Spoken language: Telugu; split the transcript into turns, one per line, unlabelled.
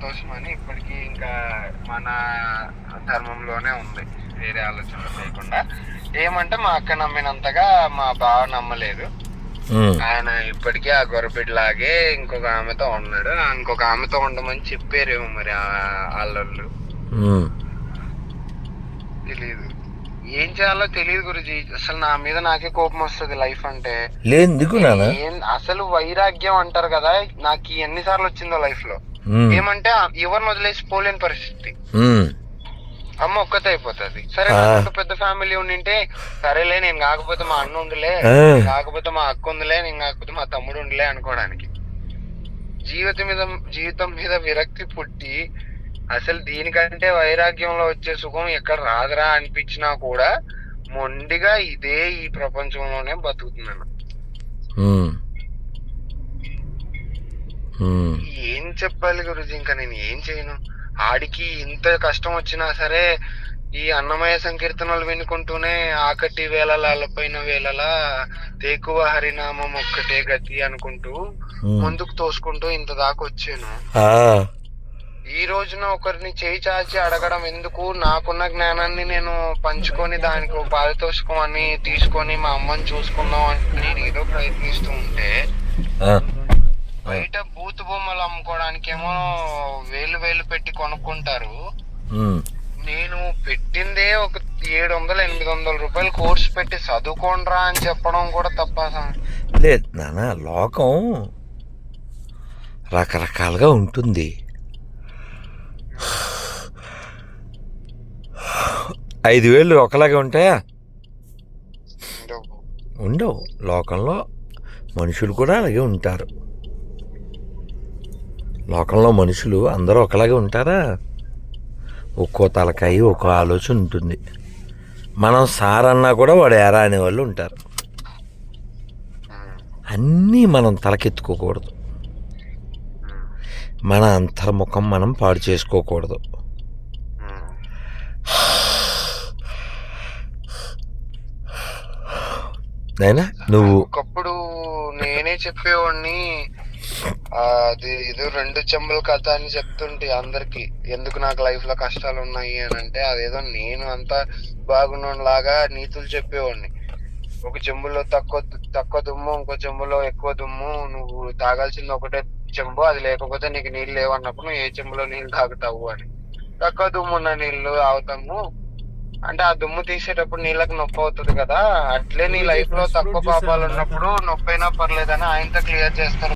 సంతోషం అని ఇప్పటికీ ఇంకా మన ధర్మంలోనే ఉంది. వేరే ఆలోచన లేకుండా. ఏమంటే మా అక్క నమ్మినంతగా మా బావ నమ్మలేదు. ఆయన ఇప్పటికీ ఆ గొర్రెపిడ్లాగే ఇంకొక ఆమెతో ఉన్నాడు. ఇంకొక ఆమెతో ఉండమని చెప్పారేమో మరి
ఉమ్.
తెలియదు ఏం చేయాలో తెలియదు గురుజీ. అసలు నా మీద నాకే కోపం వస్తుంది లైఫ్ అంటే.
లేదు
అసలు వైరాగ్యం అంటారు కదా నాకు ఎన్నిసార్లు వచ్చిందో
లైఫ్లో
ఏమంటే ఆ ఎవరిని వదిలేసి పోలేని పరిస్థితి.
ఉమ్,
అమ్మ ఒక్కతే అయిపోతుంది. సరే
ఆ.
నాకు పెద్ద ఫ్యామిలీ ఉండింటే సరేలే నేను కాకపోతే మా అన్న ఉండిలే
ఆ.
కాకపోతే మా అక్క ఉందిలే నేను కాకపోతే మా తమ్ముడు ఉండిలే అనుకోవడానికి. జీవితం మీద జీవితం మీద విరక్తి పుట్టి అసలు దీనికంటే వైరాగ్యంలో వచ్చే సుఖం ఎక్కడ రాదురా అనిపించినా కూడా మొండిగా ఇదే ఈ ప్రపంచంలోనే బతుకుతున్నాను. ఏం చెప్పాలి గురుజీ ఇంకా నేను ఏం చేయను? ఆడికి ఇంత కష్టం వచ్చినా సరే ఈ అన్నమయ సంకీర్తనలు వినుకుంటూనే ఆకటి వేళలపైన వేళలా తేకువ హరినామం ఒక్కటే గతి అనుకుంటూ. ముందుకు తోసుకుంటూ ఇంత దాకా వచ్చాను. ఈ రోజున ఒకరిని చేయి చాచి అడగడం ఎందుకు? నాకున్న జ్ఞానాన్ని నేను పంచుకొని దానికి పారితోషికం అని తీసుకొని మా అమ్మని చూసుకుందాం అని నేను ఏదో ప్రయత్నిస్తూ ఉంటే బయట బూతు బొమ్మలు అమ్ముకోవడానికేమో వేలు వేలు పెట్టి కొనుక్కుంటారు. నేను పెట్టిందే ఒక ఏడు వందలు ఎనిమిది వందల రూపాయలు కోర్స్ పెట్టి చదువుకోండ్రా అని చెప్పడం కూడా తప్ప.
లేదు నాన్న లోకం రకరకాలుగా ఉంటుంది ఐదు వేలు ఒకలాగే ఉంటాయా.
ఉండవు
లోకంలో మనుషులు కూడా అలాగే ఉంటారు లోకంలో మనుషులు అందరూ ఒకలాగే ఉంటారా? ఒక్కో తలకాయ ఒక్కో ఆలోచన ఉంటుంది. మనం సార్ అన్నా కూడా వాడు ఎరా అనేవాళ్ళు ఉంటారు. అన్నీ మనం తలకెత్తుకోకూడదు. మన అంతర్ముఖం మనం పాడు చేసుకోకూడదు. అయినా నువ్వు
ఒకప్పుడు నేనే చెప్పేవాడిని అది ఏదో రెండు చెంబుల కథ అని చెప్తుంటే అందరికి. ఎందుకు నాకు లైఫ్లో కష్టాలు ఉన్నాయి అని అంటే అదేదో నేను అంతా బాగున్నాను లాగా నీతులు చెప్పేవాడిని. ఒక చెంబులో తక్కువ తక్కువ దుమ్ము ఇంకో చెంబులో ఎక్కువ దుమ్ము నువ్వు తాగాల్సింది ఒకటే చెంబు అది లేకపోతే నీకు నీళ్ళు లేవన్నప్పుడు నువ్వు ఏ చెంబులో నీళ్ళు తాగుతావు అని. తక్కువ దుమ్ము ఉన్న నీళ్ళు తాగుతాము. అంటే ఆ దుమ్ము తీసేటప్పుడు నీళ్ళకి నొప్పి అవుతుంది కదా అట్లే నీ లైఫ్లో తక్కువ పాపాలు ఉన్నప్పుడు నొప్పి అయినా పర్లేదని ఆయనతో క్లియర్ చేస్తారు.